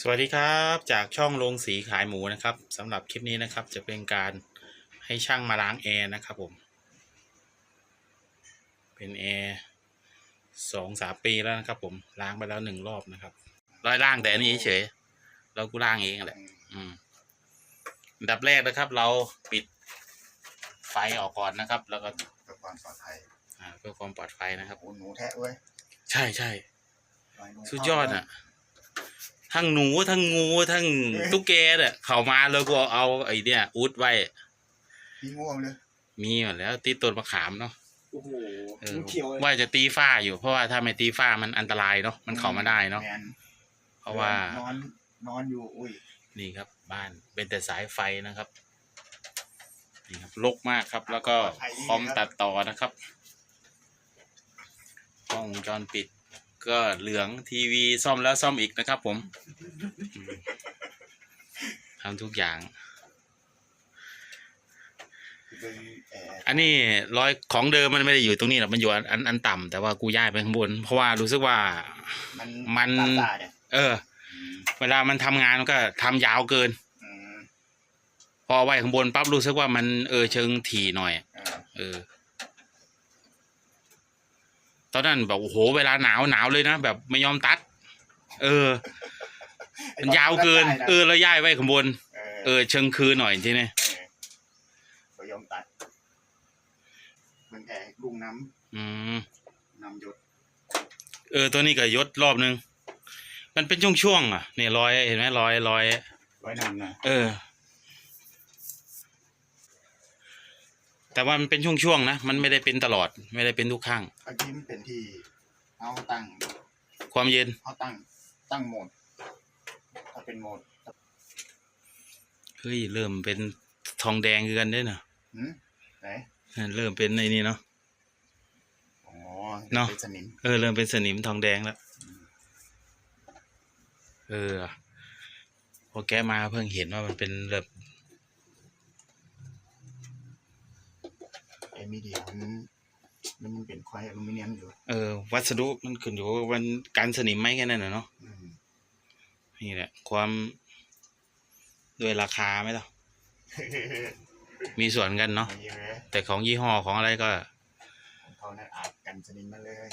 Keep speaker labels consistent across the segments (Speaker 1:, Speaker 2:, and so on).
Speaker 1: สวัสดีครับจากช่องลงสีขายหมูนะครับสำหรับคลิปนี้นะครับจะเป็นการให้ช่างมาล้างแอร์นะครับผมเป็นแอร์สองสามปีแล้วนะครับผมล้างไปแล้วหนึ่งรอบนะครับร้อยล่างแต่อันนี้เฉยเรากูล้างเองแหละอืมอันดับแรกนะครับ เราปิดไฟออกก่อนนะครับ แล้วก็
Speaker 2: เพื่อความปลอดภัย
Speaker 1: อ่าเพื่อความปลอดภัยนะครับ
Speaker 2: โอ้หนูแทะเว้ย
Speaker 1: ใช่ใช่
Speaker 2: ลอยหนู
Speaker 1: สุดยอดอะ ทั้งหนูทั้งงูทั้งตุ๊กแกเนี่ยเขามาแล้วก็เอาไอ้เนี่ย อุดไว้
Speaker 2: พี่ง่วงเลย
Speaker 1: มีหมดแล้ว ตีต้นมะขามเนาะ
Speaker 2: โอ้โห
Speaker 1: เออ
Speaker 2: มันเขียวเลย
Speaker 1: ว่าจะตีฝ้าอยู่เพราะว่าถ้าไม่ตีฝ้ามันอันตรายเนาะมันเข้ามาได้เนาะ
Speaker 2: แมน
Speaker 1: เพราะว่า
Speaker 2: นอน นอนอยู่อุ้ย
Speaker 1: นี่ครับ บ้านเป็นแต่สายไฟนะครับนี่ครับรกมากครับ แล้วก็คอมตัดต่อนะครับกล้องวงจรปิด ก็เหลืองทีวีซ่อมแล้วซ่อมอีกนะครับ ผมอืมทำทุกอย่าง
Speaker 2: เป็นแอร์
Speaker 1: อันนี้รอยของเดิมมันไม่ได้อยู่ตรงนี้หรอกมันอยู่อันอันอันต่ำแต่ว่ากูย้ายไปข้างบน เพราะว่ารู้สึกว่า
Speaker 2: มัน
Speaker 1: มัน
Speaker 2: ตาตาเนี่ย
Speaker 1: เออ
Speaker 2: อืม
Speaker 1: เวลามันทำงานมันก็ทำยาวเกิน
Speaker 2: อืม
Speaker 1: พอไว้ข้างบนปั๊บรู้สึกว่ามันเออเชิงถี่หน่อย
Speaker 2: เออ
Speaker 1: เออ ตอนนั้นแบบโอ้โหเวลาหนาวหนาวเลยนะแบบไม่ยอมตัด เออ มันยาวเกิน เออแล้วย้ายไว้ข้างบน
Speaker 2: เออ
Speaker 1: เออเชิงคืนหน่อยทีนี้
Speaker 2: เออบ่ยอมตัด มันแอร์ลุงน้
Speaker 1: อืมำ
Speaker 2: น้ำหยด
Speaker 1: เออ ตัวนี้ก็ยศรอบนึง มันเป็นช่วงๆอะเนี่ยรอยเห็นไหมรอยรอย
Speaker 2: ไว้น้ำนะ
Speaker 1: เออ แต่ว่ามันเป็นช่วงๆนะ มันไม่ได้เป็นตลอด ไม่ได้เป็นทุกครั้ง
Speaker 2: เมื่อกี้มันเป็นที่เอาตั้ง
Speaker 1: ความเย็น
Speaker 2: เอาตั้งตั้งโหมดถ้าเป็นโหมด
Speaker 1: เฮ้ยเริ่มเป็นทองแดงคือกันด้วยนะ
Speaker 2: หืมไหน
Speaker 1: เริ่มเป็นในนี่เนาะ
Speaker 2: อ๋อ
Speaker 1: เนาะ
Speaker 2: ป็สนิม
Speaker 1: เออเริ่มเป็นสนิมทองแดงแล้วเออพอแกะมาเพิ่งเห็นว่ามันเป็นแบบ
Speaker 2: เอมิเดียมันมันเป็นควายอลูมิเนียมอยู่
Speaker 1: เออ วัสดุมันขึ้นอยู่ว่ามันการสนิมไหมแค่นั้นนะเนาะ
Speaker 2: อืม
Speaker 1: นี่แหละ ความด้วยราคาไหมล่ะมีส่วนกันเนาะ
Speaker 2: ไม่เยอะ
Speaker 1: แต่ของยี่ห้อของอะไรก็
Speaker 2: ของเขาเนี่ยอาบกันสนิมมาเลย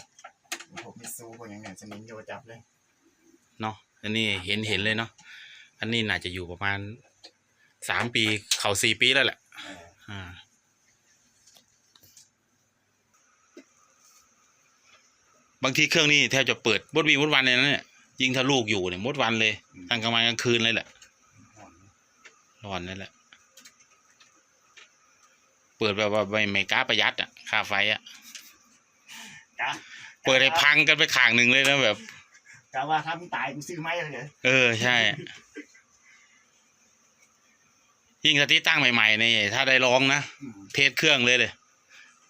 Speaker 2: พวกมิตซูพวกอย่างเงี้ยสนิมโยจับเลย
Speaker 1: เนาะอันนี้เห็นเห็นเลยเนาะ อันนี้น่าจะอยู่ประมาณสามปี เขาสี่ปีแล้วแหละ
Speaker 2: เออ
Speaker 1: อ่า บางทีเครื่องนี้แทบจะเปิดมดวีมดวันเลยนะเนี่ยยิงถ้าลูกอยู่เนี่ยมดวันเลยตั้งกลางวันกลางคืนเลยแหละ
Speaker 2: ห่อน
Speaker 1: ร้อนนั่นแหละ เปิดแบบว่าไม่ไม่กล้าประหยัดอะค่าไฟอะ
Speaker 2: กะ
Speaker 1: เปิดให้พังกันไปข้างหนึ่งเลยนะแบบ
Speaker 2: กะว่าถ้ามึงตายกูซื้อไหมเลยเหรอ
Speaker 1: เออใช่ ยิ่งสติตั้งใหม่ๆนี่ถ้าได้ลองนะ
Speaker 2: อืม
Speaker 1: เทสเครื่องเลยเลย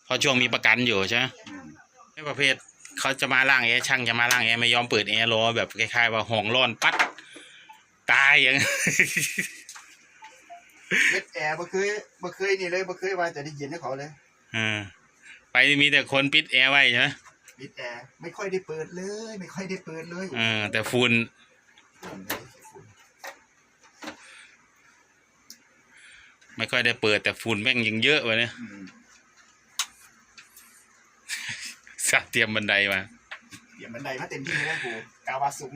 Speaker 1: เพราะช่วงมีประกันอยู่ใช่ไหม
Speaker 2: อืม
Speaker 1: ไม่ประเภท เขาจะมาล่างแอร์ช่างจะมาล่างแอร์ไม่ยอมเปิดแอร์รอแบบคล้ายๆว่าห้องร้อนปัดตายอย่าง
Speaker 2: เล็ดแอร์บ่เคยบ่เคยนี่เลยบ่เคยว่าจะได้ยินให้เขาเลย
Speaker 1: เออไปมีแต่คนปิดแอร์ไว้ใช่ไหม
Speaker 2: ปิดแอร์ไม่ค่อยได้เปิดเลย ไม่ค่อยได้เปิดเลย
Speaker 1: เออแต่ฝุ่น
Speaker 2: ฝุ่นเลยฝุ่น
Speaker 1: ไม่ค่อยได้เปิดแต่ฝุ่นแม่งยังเยอะวะเนี่ย
Speaker 2: อืม
Speaker 1: สักเตรียมบันไดมา
Speaker 2: เดี๋ยวบันไดมาเต็มที่เลยนะกูกาวาสูง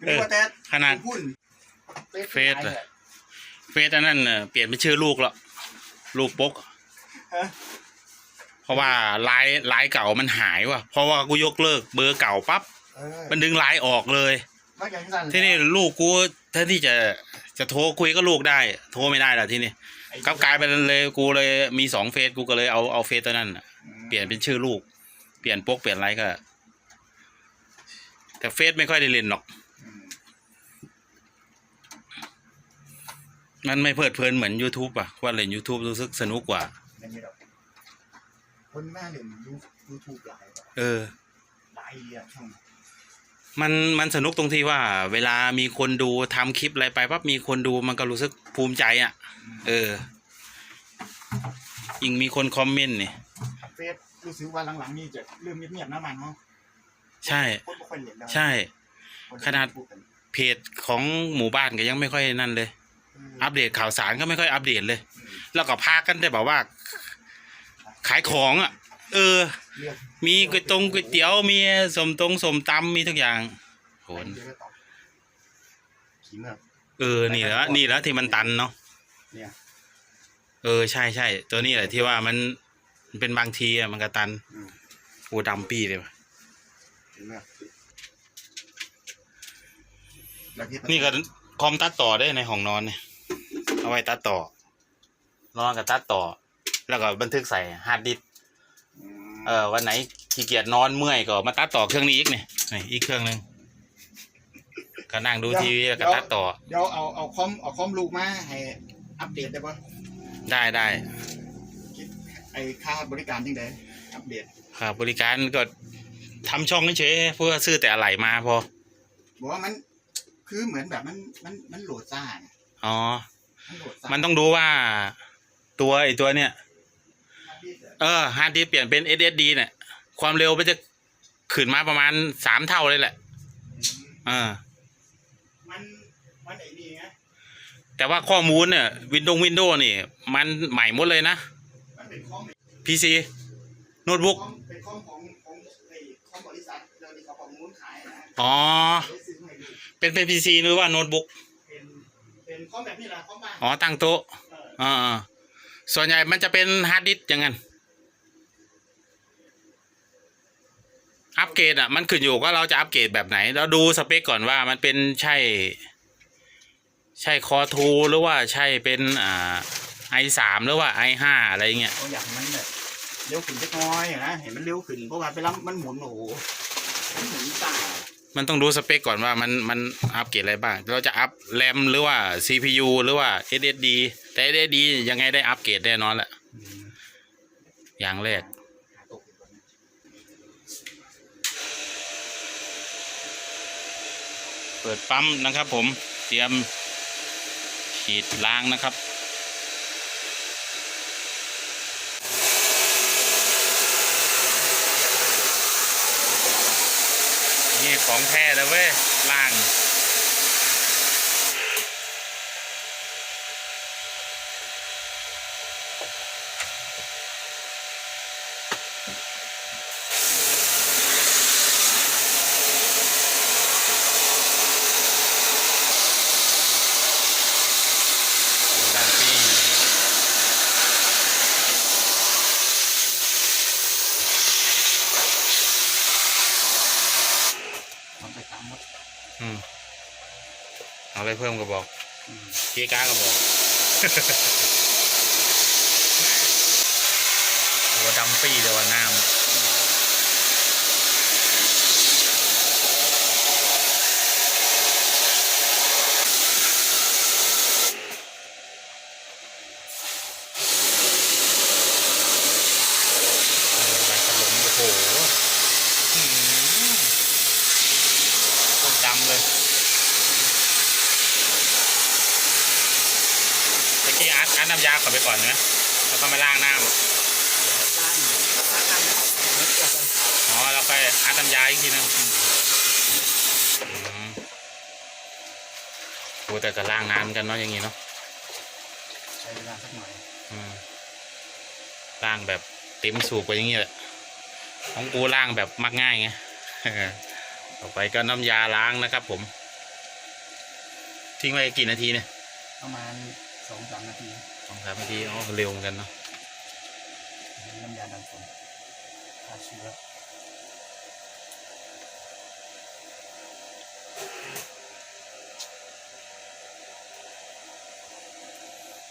Speaker 1: เออ
Speaker 2: ว่าแต่
Speaker 1: ขนาด
Speaker 2: หุ้น
Speaker 1: เฟซอะเฟซอันนั้นน่ะเปลี่ยนเป็นชื่อลูกแล้วลูกปก
Speaker 2: ฮะ
Speaker 1: เพราะว่าลายลายเก่ามันหายว่ะ เพราะว่ากูยกเลิกเบอร์เก่าปั๊บ
Speaker 2: เออ
Speaker 1: มันดึงลายออกเลย
Speaker 2: นอกจากสั้น
Speaker 1: ที่นี่ลูกกูแทนที่จะจะโทรคุยกับลูกได้ โทรไม่ได้แล้วที่นี่
Speaker 2: ไอ้
Speaker 1: กลับกลายเป็นเลยกูเลยมีสองเฟซกูก็เลยเอาเอาเฟซตัวนั้นน่ะ
Speaker 2: อืม
Speaker 1: เปลี่ยนเป็นชื่อลูก เปลี่ยนปกเปลี่ยนอะไรก็ แต่เฟซไม่ค่อยได้เล่นหรอก
Speaker 2: อืม
Speaker 1: มันไม่เพลิดเพลินเหมือน YouTube อะว่าเล่น YouTube รู้สึกสนุกกว่า
Speaker 2: เล่นไม่ดอกคนแม่เล่นยูยูทูบหลายกว่า
Speaker 1: เออ
Speaker 2: หลายเรียช่อง
Speaker 1: มันมันสนุกตรงที่ว่า เวลามีคนดูทำคลิปอะไรไปปั๊บมีคนดูมันก็รู้สึกภูมิใจอะ เออ ยิ่งมีคนคอมเมนต์นี่
Speaker 2: เฟซรู้สึกว่าหลังๆนี่จะเริ่มเงียบๆนะมันเนาะ
Speaker 1: ใช่
Speaker 2: คนบ่ค่อยเล่นแล้ว
Speaker 1: ใช่
Speaker 2: คน
Speaker 1: ขนาด
Speaker 2: พูกัน
Speaker 1: เพเพจของหมู่บ้านก็ยังไม่ค่อยนั่นเลยอัปเดตข่าวสารก็ไม่ค่อยอัปเดตเลย แล้วก็พากันได้แบบว่า ขายของอะ เออ
Speaker 2: เลือก
Speaker 1: มีก๋วยตงก๋วยเตี๋ยวมีสมตงสมตำมีทุกอย่างโหน
Speaker 2: เดี๋ยวก็ตอบขี้เมือก
Speaker 1: เออนี่แหละนี่แหล้วที่มันตันเนาะ
Speaker 2: เนี่ย
Speaker 1: เออใช่ใช่ตัวนี้แหละที่ว่ามัน มันเป็นบางทีอะมันก็ตัน
Speaker 2: อืม
Speaker 1: โอ้ดำปีเลยว่ะ
Speaker 2: ขี้เมือกแล้วที่
Speaker 1: นี่ก็คอมตัดต่อได้ในห้องนอนเนี่ยเอาไว้ตัดต่อ นอนกับตัดต่อ แล้วก็บันทึกใส่ฮาร์ดดิสก์
Speaker 2: อืม
Speaker 1: เออวันไหนขี้เกียจนอนเมื่อยก็มาตัดต่อเครื่องนี้อีกเนี่ยนี่อีกเครื่องหนึ่งก็นั่งดูทีวีแล้วก็ตัดต่อ
Speaker 2: เดี๋ยวเอาเอาคอมเอาคอมลูกมาให้อัปเดตได้ปะ
Speaker 1: ได้ได้
Speaker 2: คิดไอ้ค่าบริการยังไงอัปเดต
Speaker 1: ครับบริการก็ทำช่องเฉยๆเพื่อซื้อแต่อะไหล่มาพอ
Speaker 2: บอกว่ามันคือเหมือนแบบมันมันมันโหลดซ่าไง
Speaker 1: อ๋อ
Speaker 2: มันโหลดซ่า
Speaker 1: มันต้องดูว่าตัวไอ้ตัวเนี้ยเออฮาร์ดดิสก์เปลี่ยนเป็น SSD เนี่ยความเร็วมันจะขึ้นมาประมาณสามเท่าเลยแหละเออ
Speaker 2: มันมันไอ้นี่ไง
Speaker 1: แต่ว่าข้อมูลเนี่ยวินโดว์วินโดว์นี่ มันใหม่หมดเลยนะ
Speaker 2: มัน เป็นคอม
Speaker 1: PC โน้ตบุ๊ก
Speaker 2: คอมเป็นคอมของของไอ้คอมบริษัทเดี๋ยวนี้เขาประมูลขายนะ
Speaker 1: อ๋อ
Speaker 2: ได้ซื้อใหม่ดู
Speaker 1: เป็นเป็น PC หรือว่าโน้ตบุ๊ก
Speaker 2: เป็นเป็นคอมแบบนี้แหละคอมบ้าน
Speaker 1: อ๋อตั้งโต๊ะ
Speaker 2: เออ
Speaker 1: อ่าๆส่วนใหญ่มันจะเป็นฮาร์ดดิสก์อย่างนั้น อัปเกรดอะ มันขึ้นอยู่ว่าเราจะอัปเกรดแบบไหน เราดูสเปคก่อนว่ามันเป็นใช่ ใช่คอทูหรือว่าใช่เป็นอ่า ไอสามหรือว่าไอห้าอะไรเงี้ย
Speaker 2: เอาอย่างมันแบบเร็วขึ้นเล็กน้อยอะนะเห็นมันเร็วขึ้นเพราะว่าไปแล้วมันหมุนโอ้โหมันหมุนซ่า
Speaker 1: มันต้องดูสเปคก่อนว่ามันมันอัปเกรดอะไรบ้าง เราจะอัพแรมหรือว่า CPU หรือว่า SSD แต่ SSD ยังไงได้อัปเกรดแน่นอนแหละอย่างแรก
Speaker 2: หาตกอีกวันหนึ่ง
Speaker 1: เปิดปั๊มนะครับผมเตรียมฉีดล้างนะครับ นี่ของแท้เลยเว้ยล่าง ดังปี้
Speaker 2: มันไปตามหมด
Speaker 1: อืมเอาอะไรเพิ่มก็บอกเกียร์ก้าก็บอกหัวดำปี้เลยว่าน้ำใบขลมโอ้โหอื้อหือโคตรดำเลย ตะกี้อาร์ตอาร์ตน้ำยาข้าไปก่อนนะแล้วก็มาล้างน้
Speaker 2: ด้านด้านด้านเล็กกว่ากันำ
Speaker 1: อ๋อแล้วก็อาร์ตน้ำยาอีกทีนึงโอ้แต่ก็ล้างน้ำกันเนาะอย่างงี้เนาะ
Speaker 2: ใช้เวลาสักหน่อย
Speaker 1: อล้างแบบเต็มสูบไปอย่างงี้แหละของกูล้างแบบมักง่ายไงต่อไปก็น้ำยาล้างนะครับผม ทิ้งไว้กี่นาทีเนี่ย
Speaker 2: ประมาณ สองสามนาที
Speaker 1: สองสามนาทีอ๋อเร็วเหมือนกันเนาะ
Speaker 2: น้ำยาดันฝนฆ่าเชื้อ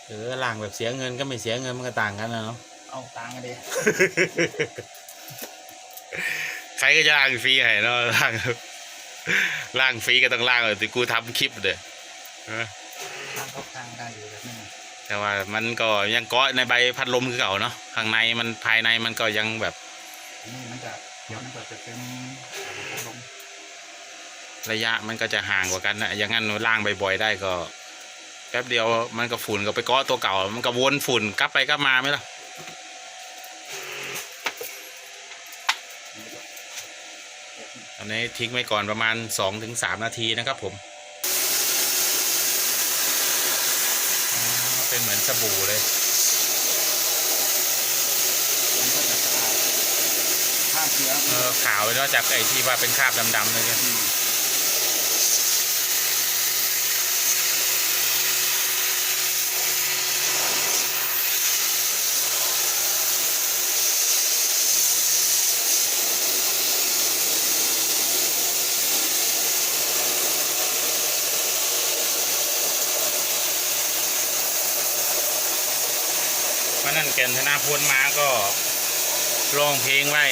Speaker 1: เออล้างแบบเสียเงินก็ไม่เสียเงินมันก็ต่างกันนะเนาะ
Speaker 2: เอาตังค์กันดิ
Speaker 1: ใครก็จะล่างฟรีให้เนาะล่างล่างฟรีก็ต้องล่างเลยแต่กูทำคลิปเด้อ
Speaker 2: แต่
Speaker 1: ว่ามันก็ยังเกาะในใบพัดลมคือเก่าเนาะข้างในมันภายในมันก็ยังแบบ
Speaker 2: นี่มันจะเดี๋ยวมันก็จะเป็นลม
Speaker 1: ระยะมันก็จะห่างกว่ากันนะอย่างนั้นล่างบ่อยๆได้ก็แป๊บเดียวมันก็ฝุ่นก็ไปเกาะตัวเก่า มันก็วนฝุ่นกลับไปกลับมาไหมล่ะ
Speaker 2: มัน
Speaker 1: นนี้ทิ้งไว้ก่อนประมาณสองถึงสามนาทีนะครับผม
Speaker 2: เเป็
Speaker 1: นเหมือน สบู่เลย
Speaker 2: มันก็จะสะอาดฆ่าเชื้อ
Speaker 1: เออขาวเลยนอกจากไอ้ที่ว่าเป็นคราบดำๆเลยเนี่ย
Speaker 2: ม
Speaker 1: วันนั้นแก่นธนาพลมาก็ร้องเพลงไว้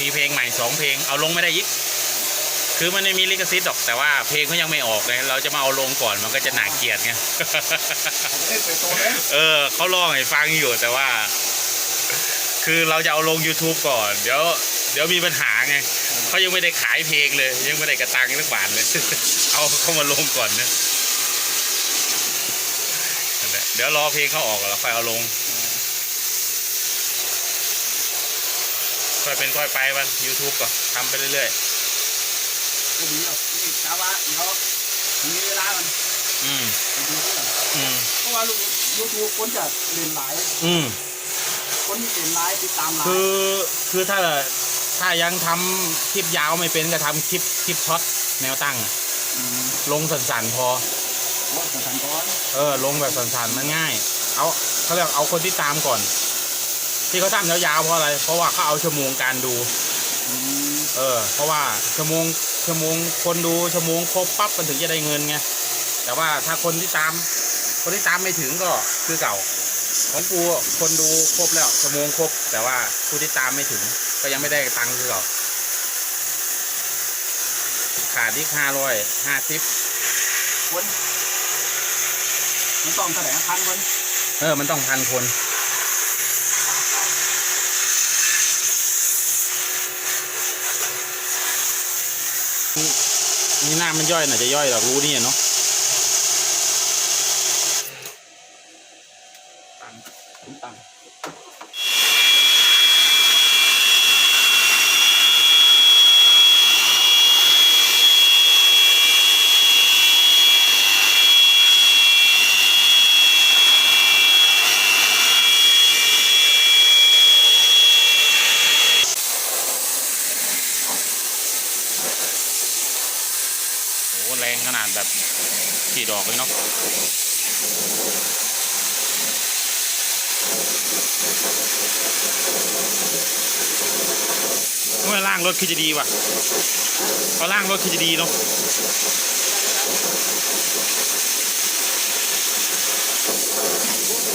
Speaker 1: มีเพลงใหม่สองเพลงเอาลงไม่ได้ยิกคือมันไม่มีลิขสิทธิ์หรอกแต่ว่าเพลงเขายังไม่ออกเลยเราจะมาเอาลงก่อนมันก็จะหนาเกลียดไง
Speaker 2: ผมจะได้เปิดตัวเลย
Speaker 1: เออเขาร้องให้ฟังอยู่แต่ว่า คือเราจะเอาลง YouTube ก่อน เดี๋ยวเดี๋ยวมีปัญหาไงเขายังไม่ได้ขายเพลงเลย ยังไม่ได้กระตังสักบาทเลย เอาเข้ามาลงก่อนนะนั่นแหละ เดี๋ยวรอเพลงเขาออกแล้วค่อยเอาลงค่อยเป็นค่อยไปวัน YouTube ก่อนทำไปเรื่อย
Speaker 2: ก็ดีอะนี่กาว่าเดี๋ยวมีเวลามัน
Speaker 1: ๆอืม
Speaker 2: ไปดูเรื่อง
Speaker 1: อืม
Speaker 2: เพราะว่าลูกยูทูบคนจะเรียนหลาย
Speaker 1: อืม
Speaker 2: คนที่เรียนหลายติดตามหลาย
Speaker 1: คือคือถ้าถ้ายังทำคลิปยาวไม่เป็นก็ทำคลิปคลิปช็อตแนวตั้ง
Speaker 2: ม
Speaker 1: ลงสั่นๆพอ
Speaker 2: ว่าสถานก่อน
Speaker 1: เออ ลงแบบสั่นๆมันง่าย เอาเขาเรียกเอาคนที่ตามก่อน ที่เขาทำยาวๆเพราะอะไร เพราะว่าเขาเอาชั่วโมงการดู
Speaker 2: อืม
Speaker 1: เออ เพราะว่าชั่วโมงชั่วโมงคนดูชั่วโมงครบปั๊บมันถึงจะได้เงินไงแต่ว่าถ้าคนที่ตาม คนที่ตามไม่ถึงก็คือเก่า ของกูคนดูครบแล้วชั่วโมงครบ แต่ว่าผู้ที่ตามไม่ถึง ก็ยังไม่ได้ตังค์คือเก่าขาดอีกห้าร้อยห้าสิบ
Speaker 2: คน มันต้องเท่าไหร่นะพันคน
Speaker 1: เออ มันต้องพันคน นี่หน้ามันย่อยน่ะจะย่อยหรอกรู้นี่เนาะ
Speaker 2: ตังค์ผมตังค์
Speaker 1: โห แรงขนาดแบบขีดออกเลยเนาะเมื่อล่างรถคือจะดีว่ะพอล่างรถคือจะดีเนาะ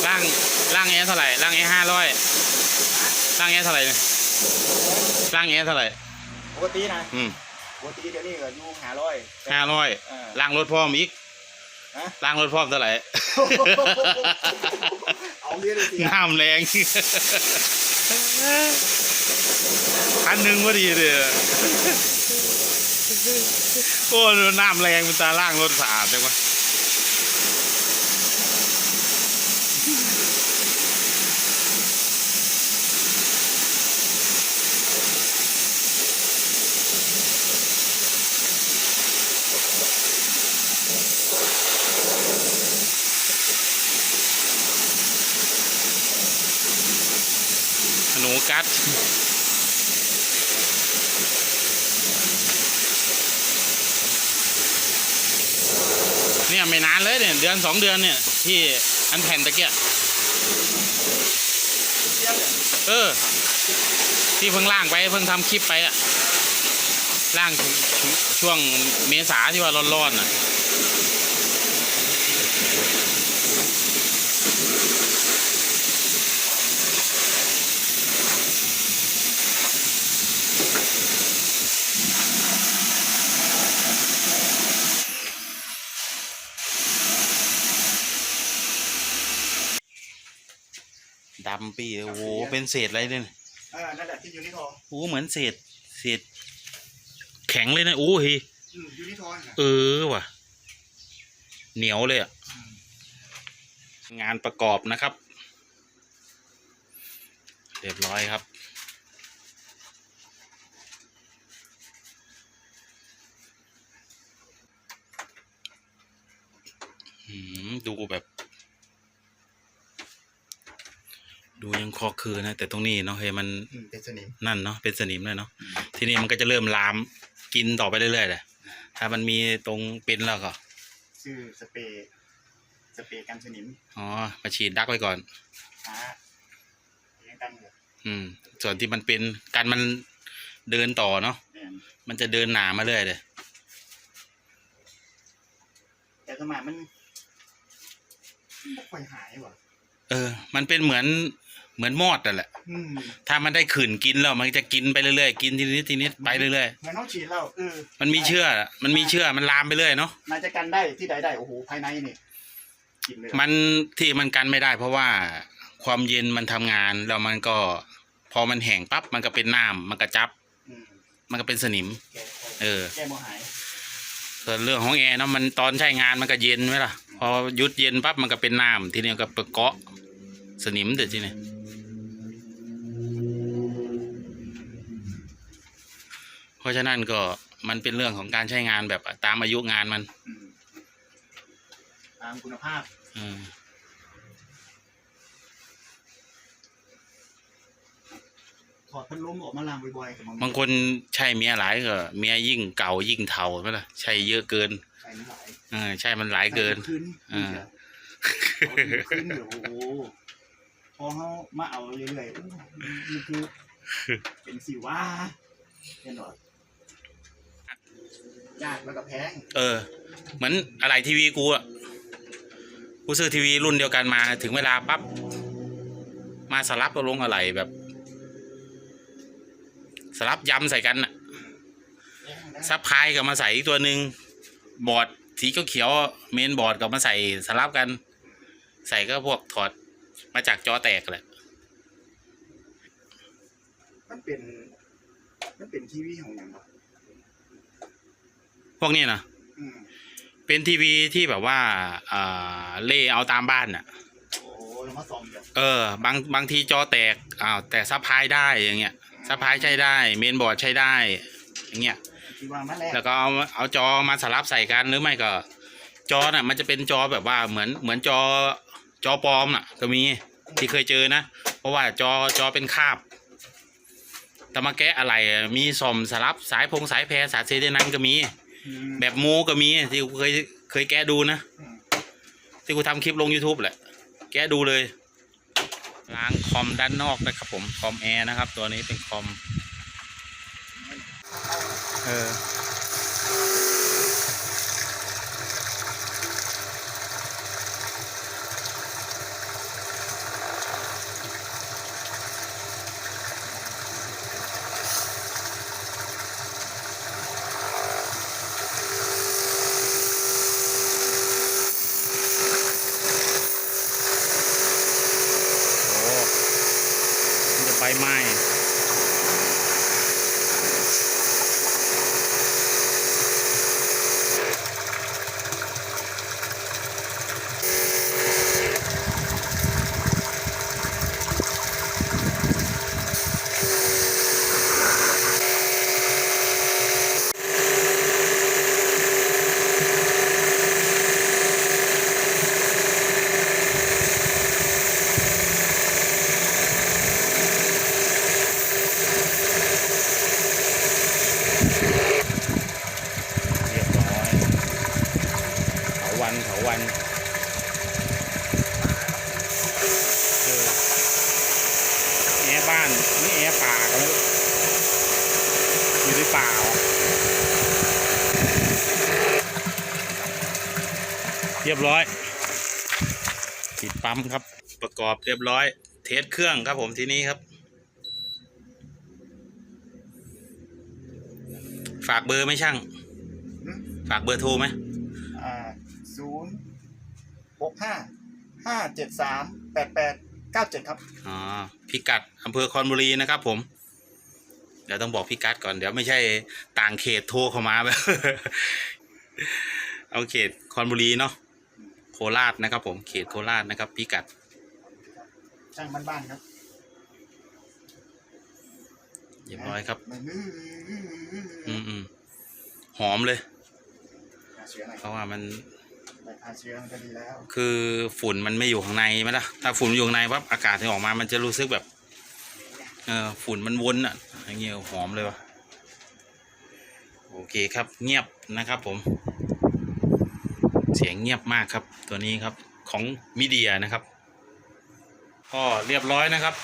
Speaker 1: ล่างล่างแอร์เท่าไหร่ล่างแอร์ห้าร้อยล่างแอร์เท่าไหร่เนี่ยล่างแอร์เท่าไหร่
Speaker 2: ปกตินะ
Speaker 1: อืม
Speaker 2: ปกติเดี๋ยวนี้ก็อยู่หาร้อย
Speaker 1: ห้าร้อย
Speaker 2: เออ
Speaker 1: ล่างรถพร้อมอีก
Speaker 2: ฮะ
Speaker 1: ล่างรถพร้อมเท่าไหร่
Speaker 2: เอาเรียนเลยสิ
Speaker 1: น้ำแรง พันหนึ่งพอดีเลยโอ้น้ำแรงเป็นตาล่างรถสะอาดจังวะ หนูกัด เนี่ยไม่นานเลยเนี่ย เดือนสองเดือนเนี่ย ที่อันแผ่นตะเกียบ
Speaker 2: เทียบเลย
Speaker 1: เออ ที่เพิ่งล่างไปเพิ่งทำคลิปไปอะล่างช่วงเมษาที่ว่าร้อนๆอะำปีเลยโอ้โหเป็นเศษอะไรเนี่ย
Speaker 2: เออนั่นแหละที่ยูนิทอร์
Speaker 1: โอ้เหมือนเศษเศษ แข็งเลยนะโอ้เฮย
Speaker 2: อืมยูนิทอร์น่ะ
Speaker 1: เออว่ะ เหนียวเลยอะงานประกอบนะครับ เรียบร้อยครับ อืมดูแบบ ดูยังคอคือนะ แต่ตรงนี้เนาะเฮ้ยมัน
Speaker 2: อืมเป็นสนิม
Speaker 1: นั่นเนาะเป็นสนิมเลยเนาะทีนี้มันก็จะเริ่มลามกินต่อไปเรื่อยๆเลยถ้ามันมีตรงเป็นแล้วก็
Speaker 2: ชื่อสเปรย์สเปรย์กันสนิม
Speaker 1: อ๋อมาฉีดดักไว้ก่อน
Speaker 2: หาเลี้ยงกันเลย
Speaker 1: อืม ส่วนที่มันเป็นการมันเดินต่อเนาะ
Speaker 2: เนี่ย
Speaker 1: มันจะเดินหนามาเรื่อยเลย
Speaker 2: แต่สมัยมันมันไม่ค่อยหายว่ะ
Speaker 1: เออ มันเป็นเหมือน เหมือนมอดนั่นแหละ
Speaker 2: อืม
Speaker 1: ถ้ามันได้ขื่นกินแล้วมันจะกินไปเรื่อยๆ กินทีนิดทีนิดไปเรื่อย
Speaker 2: เหมือนเขาฉีดแล้วเออ
Speaker 1: ๆ มันมีเชื่อ มันมีเชื่อ มันลามไปเรื่อยเนาะ
Speaker 2: นายจะกันได้ที่ใดได้โอ้โหภายในนี่กินเลย
Speaker 1: มันที่มันกันไม่ได้ เพราะว่าความเย็นมันทำงานแล้วมันก็ พอมันแห้งปั๊บมันก็เป็นน้ำมันก็จับ
Speaker 2: อืม
Speaker 1: มันก็เป็นสนิม
Speaker 2: แก้
Speaker 1: เออ
Speaker 2: แก้โมหาย
Speaker 1: ส่วนเรื่องของแอร์เนาะมันตอนใช้งานมันก็เย็นไหมล่ะ พอหยุดเย็นปั๊บมันก็เป็นน้ำทีนี้ก็ไปเกาะสนิมเดี๋ยวทีนี้ เพราะฉะนั้นก็มันเป็นเรื่องของการใช้งานแบบตามอายุงานมัน
Speaker 2: อืมตามคุณภาพ
Speaker 1: อืม
Speaker 2: ถอดพัดลมออกมาล้างบ่อยๆกับบา
Speaker 1: งคนใช้เมียหลายก็เมียยิ่งเก่ายิ่งเทาไหมล่ะใช้เยอะเกิน
Speaker 2: ใส่ไม่ไหลาย
Speaker 1: เออใช่มันหลายเกิน
Speaker 2: ขึ้น
Speaker 1: อ่า
Speaker 2: ขึ้นเดี๋ยวโอ้โหพอเขามาเอาเรื่อยๆอู้มันคือ เป็นสิว่าเห็นหรอ ยากแล้วก็แพง
Speaker 1: เออ เหมือนอะไรทีวีกูอะกูซื้อทีวีรุ่นเดียวกันมาถึงเวลาปั๊บมาสลับตัวลงอะไรแบบ สลับยำใส่กันอะ
Speaker 2: แพงนะ
Speaker 1: ซับพลายกับมาใส่อีกตัวหนึ่งบอร์ดสีเขียวๆเมนบอร์ดกับมาใส่สลับกัน ใส่ก็พวกถอดมาจากจอแตกแหละ
Speaker 2: มันเป็น มันเป็นทีวีของอย่างวะ
Speaker 1: พวกนี้นะ
Speaker 2: อืม
Speaker 1: เป็นทีวีที่แบบว่าอ่าเล่เอาตามบ้านอะ
Speaker 2: โอ้แล้วมาซ่อมเดี๋ยว
Speaker 1: เออบางบางทีจอแตกอ้าวแต่ซับพลายได้อย่างเงี้ยซับพลายใช้ได้ เมนบอร์ดใช้ได้อย่างเงี้ย
Speaker 2: ที่ว่ามาแรก
Speaker 1: แล้วก็เอาเอาจอมาสลับใส่กันหรือไม่ก็ จอน่ะ มันจะเป็นจอแบบว่าเหมือนเหมือนจอจอปลอมน่ะ ก็มีที่เคยเจอนะ เพราะว่าจอจอเป็นคาบ แต่มาแกะอะไรอะมีสอมสลับสายพงสายแพรสายเซเดนันก็มี
Speaker 2: อืม
Speaker 1: แบบมูก็มีที่กูเคยเคยแกะดูนะ
Speaker 2: อืม
Speaker 1: ที่กูทำคลิปลง YouTube แหละ แกะดูเลย ล้างคอมด้านนอกนะครับผม คอมแอร์นะครับ ตัวนี้เป็นคอม เออ โอ้มันจะไฟไหม้เรียบร้อยเถาวันเถาวันเออแอร์บ้า นนี่แอร์ป่าก็ไม่รู้อยู่ในป่าเหรอเรียบร้อยติดปั๊มครับ ประกอบเรียบร้อย เทสเครื่องครับผมทีนี้ครับ ฝากเบอร์ไหมช่าง ฝากเบอร์โทรไหม
Speaker 2: อ่าศูนย์หกห้าห้าเจ็ดสามแปดแปด เก้าเจ็ดครับ
Speaker 1: อ๋อพิกัดอำเภอคอนบุรีนะครับผม เดี๋ยวต้องบอกพิกัดก่อนเดี๋ยวไม่ใช่ต่างเขตโทรเข้ามาแบบ เอาเขตคอนบุรีเนาะโคราชนะครับ ผมเขตโคราชนะครับ พิกัด
Speaker 2: ช่างบ้านๆครับ
Speaker 1: เรียบร้อยครับ
Speaker 2: มัน
Speaker 1: อืมอืมหอมเลย
Speaker 2: หาเชื้อหน่อย
Speaker 1: เพราะว่ามัน
Speaker 2: แต่ฆ่าเชื้อมันก็ดีแล้ว
Speaker 1: คือฝุ่นมันไม่อยู่ข้างในไหมล่ะถ้าฝุ่นอยู่ข้างในปั๊บอากาศที่ออกมามันจะรู้สึกแบบเออฝุ่นมันวนอะอย่างเงี้ยหอมเลยวะโอเคครับ เงียบนะครับผม เสียงเงียบมากครับ ตัวนี้ครับของมีเดียนะครับก็เรียบร้อยนะครับ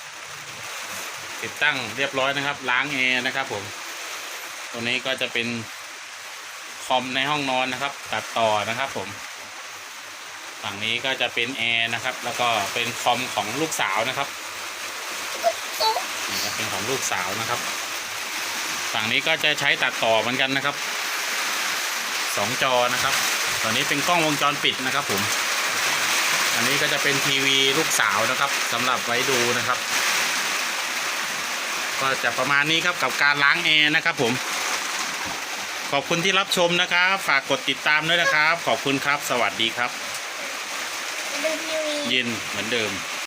Speaker 1: ติดตั้งเรียบร้อยนะครับ ล้างแอร์นะครับผม ตัวนี้ก็จะเป็นคอมในห้องนอนนะครับ ตัดต่อนะครับผม ฝั่งนี้ก็จะเป็นแอร์นะครับ แล้วก็เป็นคอมของลูกสาวนะครับนี่ก็เป็นของลูกสาวนะครับ ฝั่งนี้ก็จะใช้ตัดต่อเหมือนกันนะครับสองจอนะครับ ตอนนี้เป็นกล้องวงจรปิดนะครับผม อันนี้ก็จะเป็นทีวีลูกสาวนะครับสำหรับไว้ดูนะครับ ก็จะประมาณนี้ครับกับการล้างแอร์นะครับผม ขอบคุณที่รับชมนะครับ ฝากกดติดตามด้วยนะครับ ขอบคุณครับ สวัสดีครับ
Speaker 3: ดูทีวี
Speaker 1: เย็นเหมือนเดิม